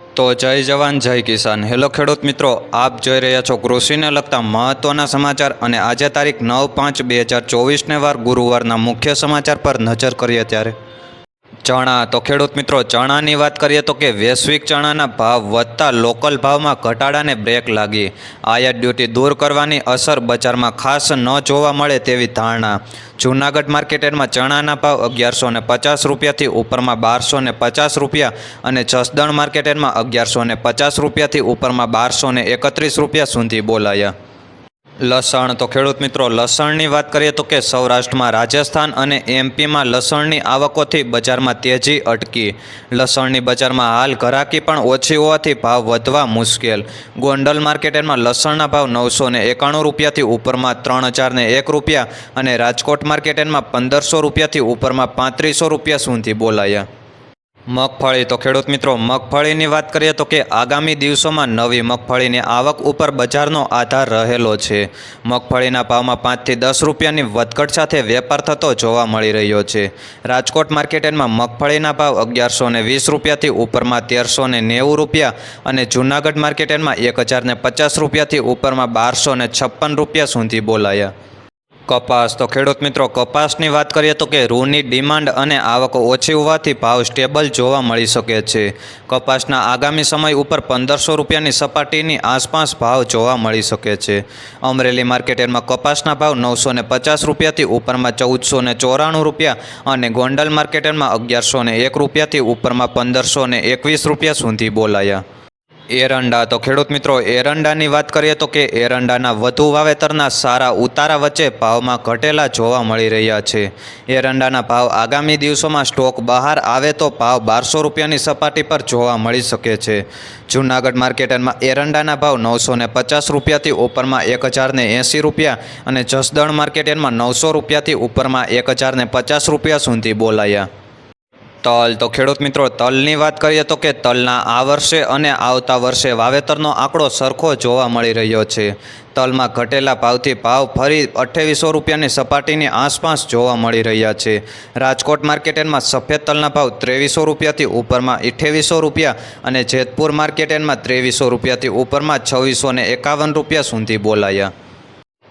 તો જય જવાન, જય કિસાન. હેલો ખેડૂત મિત્રો, આપ જોઈ રહ્યા છો કૃષિને લગતા મહત્ત્વના સમાચાર અને આજે તારીખ નવ પાંચ બે હજાર ચોવીસને વાર ગુરુવારના મુખ્ય સમાચાર પર નજર કરીએ ત્યારે ચણા. તો ખેડૂત મિત્રો, ચણાની વાત કરીએ તો કે વૈશ્વિક ચણાના ભાવ વધતા લોકલ ભાવમાં ઘટાડાને બ્રેક લાગી. આયાત ડ્યુટી દૂર કરવાની અસર બજારમાં ખાસ ન જોવા મળે તેવી ધારણા. જૂનાગઢ માર્કેટમાં ચણાના ભાવ અગિયારસો ને પચાસ રૂપિયાથી ઉપરમાં બારસો ને પચાસ રૂપિયા અને જસદણ માર્કેટમાં અગિયારસો ને પચાસ રૂપિયાથી ઉપરમાં બારસો ને એકત્રીસ રૂપિયા સુધી બોલાયા. લસણ. તો ખેડૂત મિત્રો, લસણની વાત કરીએ તો કે સૌરાષ્ટ્રમાં રાજસ્થાન અને એમપીમાં લસણની આવકોથી બજારમાં તેજી અટકી. લસણની બજારમાં હાલ ઘરાકી પણ ઓછી હોવાથી ભાવ વધવા મુશ્કેલ. ગોંડલ માર્કેટમાં લસણના ભાવ નવસો ને એકાણું રૂપિયાથી ઉપરમાં ત્રણ હજાર ને એક રૂપિયા અને રાજકોટ માર્કેટમાં પંદરસો રૂપિયાથી ઉપરમાં પાંત્રીસો રૂપિયા સુધી બોલાયા. મગફળી. તો ખેડૂત મિત્રો, મગફળીની વાત કરીએ તો કે આગામી દિવસોમાં નવી મગફળીની આવક ઉપર બજારનો આધાર રહેલો છે. મગફળીના ભાવમાં પાંચથી દસ રૂપિયાની વધઘટ સાથે વેપાર થતો જોવા મળી રહ્યો છે. રાજકોટ માર્કેટમાં મગફળીના ભાવ અગિયારસો ને વીસ રૂપિયાથી ઉપરમાં તેરસો ને નેવું રૂપિયા અને જૂનાગઢ માર્કેટમાં એક હજાર પચાસ રૂપિયાથી ઉપરમાં બારસો ને છપ્પન રૂપિયા સુધી બોલાયા. કપાસ. તો ખેડૂત મિત્રો, કપાસની વાત કરીએ તો કે રૂની ડિમાન્ડ અને આવક ઓછી હોવાથી ભાવ સ્ટેબલ જોવા મળી શકે છે. કપાસના આગામી સમય ઉપર પંદરસો રૂપિયાની સપાટીની આસપાસ ભાવ જોવા મળી શકે છે. અમરેલી માર્કેટમાં કપાસના ભાવ નવસો ને પચાસ રૂપિયાથી ઉપરમાં ચૌદસો ને ચોરાણું રૂપિયા અને ગોંડલ માર્કેટમાં અગિયારસો ને એક રૂપિયાથી ઉપરમાં પંદરસો ને એકવીસ રૂપિયા સુધી બોલાયા. એરંડા. તો ખેડૂત મિત્રો, એરંડાની વાત કરીએ તો કે એરંડાના વધુ વાવેતરના સારા ઉતારા વચ્ચે ભાવમાં ઘટેલા જોવા મળી રહ્યા છે. એરંડાના ભાવ આગામી દિવસોમાં સ્ટોક બહાર આવે તો ભાવ બારસો રૂપિયાની સપાટી પર જોવા મળી શકે છે. જૂનાગઢ માર્કેટમાં એરંડાના ભાવ નવસો ને પચાસ રૂપિયાથી ઉપરમાં એક હજાર ને એંસી રૂપિયા અને જસદણ માર્કેટમાં નવસો રૂપિયાથી ઉપરમાં એક હજાર ને પચાસ રૂપિયા સુધી બોલાયા. તલ. તો ખેડૂત મિત્રો, તલની વાત કરીએ તો કે તલના આ વર્ષે અને આવતા વર્ષે વાવેતરનો આંકડો સરખો જોવા મળી રહ્યો છે. તલમાં ઘટેલા ભાવથી ભાવ ફરી અઠ્ઠાવીસો રૂપિયાની સપાટીની આસપાસ જોવા મળી રહ્યા છે. રાજકોટ માર્કેટમાં સફેદ તલના ભાવ ત્રેવીસો રૂપિયાથી ઉપરમાં અઠ્ઠાવીસો રૂપિયા અને જેતપુર માર્કેટમાં ત્રેવીસો રૂપિયાથી ઉપરમાં છવ્વીસો એકાવન રૂપિયા સુધી બોલાયા.